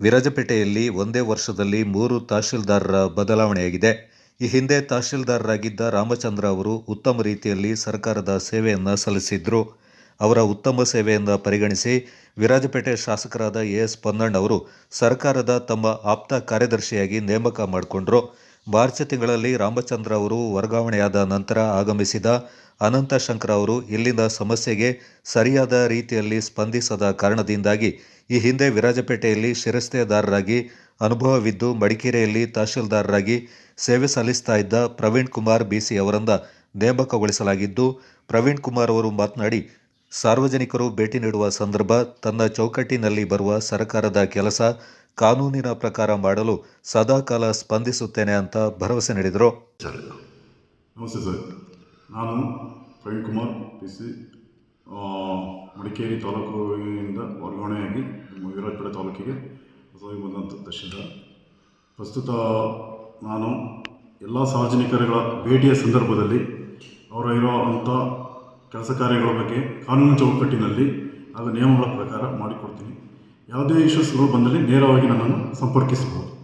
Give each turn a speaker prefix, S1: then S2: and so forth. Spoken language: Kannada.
S1: ವಿರಾಜಪೇಟೆಯಲ್ಲಿ ಒಂದೇ ವರ್ಷದಲ್ಲಿ ಮೂರು ತಹಶೀಲ್ದಾರರ ಬದಲಾವಣೆಯಾಗಿದೆ. ಈ ಹಿಂದೆ ತಹಶೀಲ್ದಾರರಾಗಿದ್ದ ರಾಮಚಂದ್ರ ಅವರು ಉತ್ತಮ ರೀತಿಯಲ್ಲಿ ಸರ್ಕಾರದ ಸೇವೆಯನ್ನು ಸಲ್ಲಿಸಿದ್ರು. ಅವರ ಉತ್ತಮ ಸೇವೆಯನ್ನು ಪರಿಗಣಿಸಿ ವಿರಾಜಪೇಟೆ ಶಾಸಕರಾದ ಎ ಎಸ್ ಪೊನ್ನಣ್ಣ ಅವರು ಸರ್ಕಾರದ ತಮ್ಮ ಆಪ್ತ ಕಾರ್ಯದರ್ಶಿಯಾಗಿ ನೇಮಕ ಮಾಡಿಕೊಂಡ್ರು. ಮಾರ್ಚ್ ತಿಂಗಳಲ್ಲಿ ರಾಮಚಂದ್ರ ಅವರು ವರ್ಗಾವಣೆಯಾದ ನಂತರ ಆಗಮಿಸಿದ ಅನಂತ ಶಂಕರ ಅವರು ಇಲ್ಲಿನ ಸಮಸ್ಯೆಗೆ ಸರಿಯಾದ ರೀತಿಯಲ್ಲಿ ಸ್ಪಂದಿಸದ ಕಾರಣದಿಂದಾಗಿ ಈ ಹಿಂದೆ ವಿರಾಜಪೇಟೆಯಲ್ಲಿ ಶಿರಸ್ತೆದಾರರಾಗಿ, ಅನುಭವವಿದ್ದು ಮಡಿಕೇರಿಯಲ್ಲಿ ತಹಶೀಲ್ದಾರರಾಗಿ ಸೇವೆ ಸಲ್ಲಿಸ್ತಾ ಇದ್ದ ಪ್ರವೀಣ್ ಕುಮಾರ್ ಬಿಸಿ ಅವರಿಂದ ನೇಮಕಗೊಳಿಸಲಾಗಿದ್ದು, ಪ್ರವೀಣ್ ಕುಮಾರ್ ಅವರು ಮಾತನಾಡಿ, ಸಾರ್ವಜನಿಕರು ಭೇಟಿ ನೀಡುವ ಸಂದರ್ಭ, ತನ್ನ ಚೌಕಟ್ಟಿನಲ್ಲಿ ಬರುವ ಸರ್ಕಾರದ ಕೆಲಸ ಕಾನೂನಿನ ಪ್ರಕಾರ ಮಾಡಲು ಸದಾಕಾಲ ಸ್ಪಂದಿಸುತ್ತೇನೆ ಅಂತ ಭರವಸೆ ನೀಡಿದರು.
S2: ನಮಸ್ತೆ ಸರ್. ನಾನು ಪ್ರವೀಣ್ ಕುಮಾರ್ ಮಡಿಕೇರಿ ನಮ್ಮ ವಿರಾಜಪೇಟೆ ತಾಲೂಕಿಗೆ ಹೊಸದಾಗಿ ಬಂದಂಥ ತಹಶೀಲ್ದಾರ್. ಪ್ರಸ್ತುತ ನಾನು ಎಲ್ಲ ಸಾರ್ವಜನಿಕರುಗಳ ಭೇಟಿಯ ಸಂದರ್ಭದಲ್ಲಿ ಅವರ ಅಂಥ ಕೆಲಸ ಕಾರ್ಯಗಳ ಬಗ್ಗೆ ಕಾನೂನು ಚೌಕಟ್ಟಿನಲ್ಲಿ ಹಾಗೂ ನಿಯಮಗಳ ಪ್ರಕಾರ ಮಾಡಿಕೊಡ್ತೀನಿ. ಯಾವುದೇ ಇಶ್ಯೂಸ್ಗಳು ಬಂದಲ್ಲಿ ನೇರವಾಗಿ ನನ್ನನ್ನು ಸಂಪರ್ಕಿಸಬಹುದು.